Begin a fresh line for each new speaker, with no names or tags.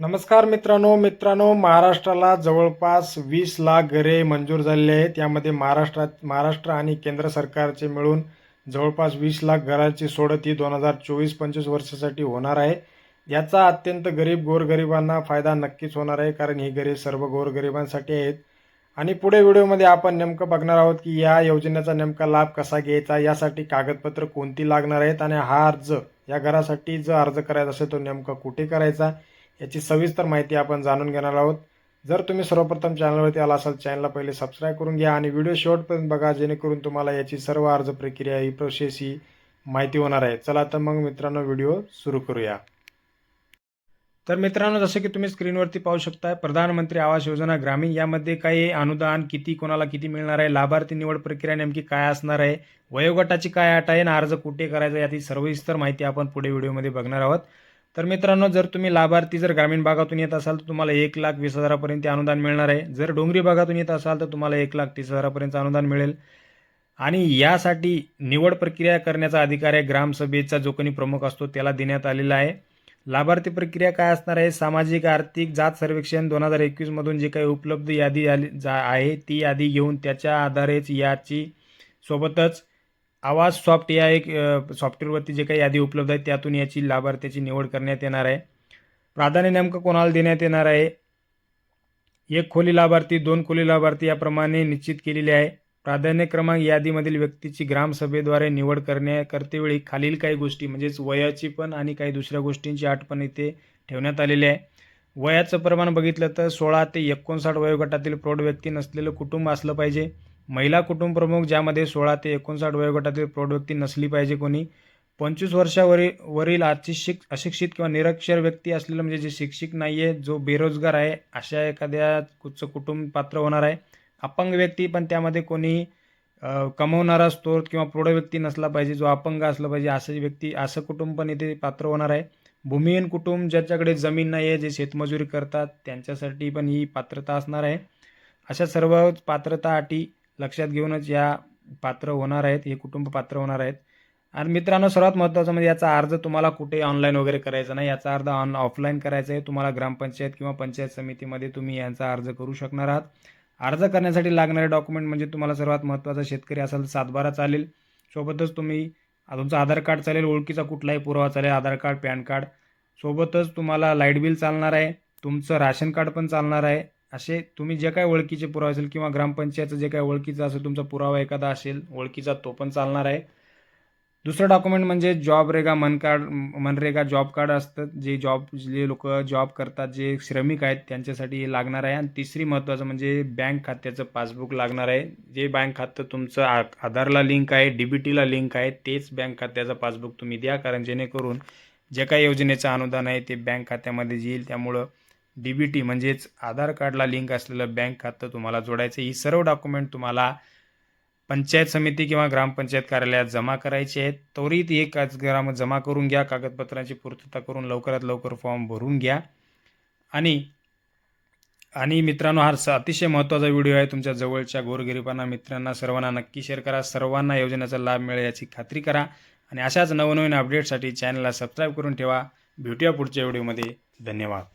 नमस्कार मित्रांनो मित्रांनो महाराष्ट्राला जवळपास वीस लाख घरे मंजूर झालेली आहेत. यामध्ये महाराष्ट्रात महाराष्ट्र आणि केंद्र सरकारचे मिळून जवळपास वीस लाख घरांची सोडत ही दोन हजार चोवीस पंचवीस वर्षासाठी होणार आहे. याचा अत्यंत गरीब गोरगरिबांना फायदा नक्कीच होणार आहे कारण ही घरे सर्व गोरगरिबांसाठी आहेत. आणि पुढे व्हिडिओमध्ये आपण नेमकं बघणार आहोत की या योजनेचा नेमका लाभ कसा घ्यायचा यासाठी कागदपत्र कोणती लागणार आहेत आणि हा अर्ज या घरासाठी जर अर्ज करायचा असेल तो नेमका कुठे करायचा याची सविस्तर माहिती आपण जाणून घेणार आहोत. जर तुम्ही सर्वप्रथम चॅनलवरती आला असाल चॅनलला पहिले सबस्क्राईब करून घ्या आणि व्हिडिओ शेवटपर्यंत बघा जेणेकरून तुम्हाला याची सर्व अर्ज प्रक्रिया ही प्रोसेस ही माहिती होणार आहे. चला तर मग मित्रांनो व्हिडिओ सुरू करूया. तर मित्रांनो जसं की तुम्ही स्क्रीनवरती पाहू शकताय प्रधानमंत्री आवास योजना ग्रामीण यामध्ये काही अनुदान किती कोणाला किती मिळणार आहे लाभार्थी निवड प्रक्रिया नेमकी काय असणार आहे वयोगटाची काय अट आहे आणि अर्ज कुठे करायचा याची सर्वविस्तर माहिती आपण पुढे व्हिडिओमध्ये बघणार आहोत. तर मित्रांनो जर तुम्ही लाभार्थी जर ग्रामीण भागातून येत असाल तर तुम्हाला एक लाख वीस हजारापर्यंत अनुदान मिळणार आहे. जर डोंगरी भागातून येत असाल तर तुम्हाला एक लाख तीस हजारापर्यंत अनुदान मिळेल. आणि यासाठी निवड प्रक्रिया करण्याचा अधिकार आहे. ग्रामसभेचा जो कोणी प्रमुख असतो त्याला देण्यात आलेला आहे. लाभार्थी प्रक्रिया काय असणार आहे? सामाजिक आर्थिक जात सर्वेक्षण दोन हजार एकवीसमधून जे काही उपलब्ध यादी आली जा आहे ती यादी घेऊन त्याच्या आधारेच याची सोबतच आवाज सॉफ्ट या एक सॉफ्टवेअरवरती जे काही यादी उपलब्ध आहे त्यातून याची लाभार्थ्याची निवड करण्यात येणार आहे. प्राधान्य नेमकं कोणाला देण्यात येणार आहे? एक खोली लाभार्थी दोन खोली लाभार्थी याप्रमाणे निश्चित केलेले आहे. प्राधान्य क्रमांक यादीमधील व्यक्तीची ग्रामसभेद्वारे निवड करण्या करतेवेळी खालील काही गोष्टी म्हणजेच वयाची पण आणि काही दुसऱ्या गोष्टींची आठ पण इथे ठेवण्यात आलेली आहे. वयाचं प्रमाण बघितलं तर सोळा ते एकोणसाठ वयोगटातील प्रौढ व्यक्ती नसलेलं कुटुंब असलं पाहिजे. महिला कुटुंबप्रमुख ज्यामध्ये सोळा ते एकोणसाठ वयोगटातील प्रौढ व्यक्ती नसली पाहिजे कोणी पंचवीस वर्षावरील वरील अशिक्षित अशिक्षित किंवा निरक्षर व्यक्ती असलेलं म्हणजे जे शिक्षित नाही आहे जो बेरोजगार आहे अशा एखाद्या कुचं कुटुंब पात्र होणार आहे. अपंग व्यक्ती पण त्यामध्ये कोणी कमवणारा स्त्रोत किंवा प्रौढ व्यक्ती नसला पाहिजे जो अपंग असला पाहिजे असं व्यक्ती असं कुटुंब पण इथे पात्र होणार आहे. भूमिहीन कुटुंब ज्याच्याकडे जमीन नाही आहे जे शेतमजुरी करतात त्यांच्यासाठी पण ही पात्रता असणार आहे. अशा सर्व पात्रता अटी लक्षात घेऊनच या पात्र होणार आहेत हे कुटुंब पात्र होणार आहेत. आणि मित्रांनो सर्वात महत्त्वाचं म्हणजे याचा अर्ज तुम्हाला कुठे ऑनलाईन वगैरे करायचा नाही. याचा अर्ज ऑन ऑफलाईन करायचा आहे. तुम्हाला ग्रामपंचायत किंवा पंचायत समितीमध्ये तुम्ही यांचा अर्ज करू शकणार आहात. अर्ज करण्यासाठी लागणारे डॉक्युमेंट म्हणजे तुम्हाला सर्वात महत्त्वाचा शेतकरी असाल तर सातबारा चालेल. सोबतच तुम्ही तुमचं आधार कार्ड चालेल ओळखीचा कुठलाही पुरावा चालेल आधार कार्ड पॅन कार्ड. सोबतच तुम्हाला लाइट बिल चालणार आहे. तुमचं राशन कार्ड पण चालणार आहे. असे तुम्ही जे काय ओळखीचे पुरावे असेल किंवा ग्रामपंचायतचं जे काय ओळखीचं असेल तुमचा पुरावा एखादा असेल ओळखीचा तो पण चालणार आहे. दुसरं डॉक्युमेंट म्हणजे जॉब रेगा मन कार्ड मनरेगा जॉब कार्ड असतं. जे जॉब जे लोक जॉब करतात जे श्रमिक आहेत त्यांच्यासाठी हे लागणार आहे. आणि तिसरी महत्त्वाचं म्हणजे बँक खात्याचं पासबुक लागणार आहे. जे बँक खातं तुमचं आ आधारला लिंक आहे डी बी टीला लिंक आहे तेच बँक खात्याचं पासबुक तुम्ही द्या. कारण जेणेकरून जे काही योजनेचं अनुदान आहे ते बँक खात्यामध्ये येईल. त्यामुळं डी बी टी म्हणजेच आधार कार्डला लिंक असलेलं बँक खातं तुम्हाला जोडायचं ही सर्व डॉक्युमेंट तुम्हाला पंचायत समिती किंवा ग्रामपंचायत कार्यालयात जमा करायचे आहेत. त्वरित एक ग्राम जमा करून घ्या. कागदपत्रांची पूर्तता करून लवकरात लवकर फॉर्म भरून घ्या. आणि आणि मित्रांनो हा अतिशय महत्त्वाचा व्हिडिओ आहे. तुमच्या जवळच्या गोरगरिबांना मित्रांना सर्वांना नक्की शेअर करा. सर्वांना योजनेचा लाभ मिळेल याची खात्री करा. आणि अशाच नवनवीन अपडेटसाठी चॅनलला सबस्क्राईब करून ठेवा. भेटूया पुढच्या व्हिडिओमध्ये धन्यवाद.